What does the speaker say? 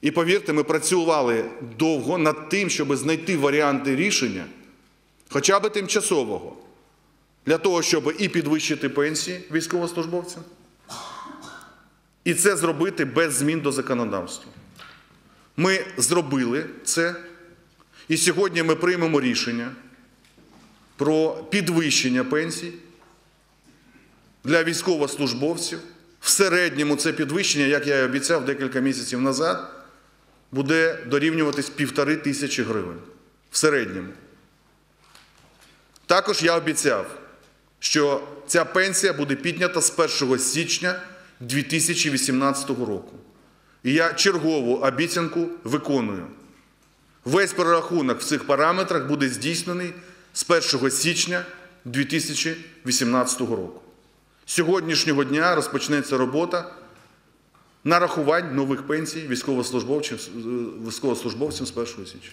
І повірте, ми працювали довго над тим, щоб знайти варіанти рішення, хоча б тимчасового, для того, щоб і підвищити пенсії військовослужбовцям, і це зробити без змін до законодавства. Ми зробили це, і сьогодні ми приймемо рішення про підвищення пенсій для військовослужбовців. В середньому це підвищення, як я і обіцяв декілька місяців назад, буде дорівнюватись півтори тисячі гривень. В середньому. Також я обіцяв, що ця пенсія буде піднята з 1 січня 2018 року. І я чергову обіцянку виконую. Весь перерахунок в цих параметрах буде здійснений з 1 січня 2018 року. З сьогоднішнього дня розпочнеться робота нарахувань нових пенсій військовослужбовцям, військовослужбовцям з 1 січня.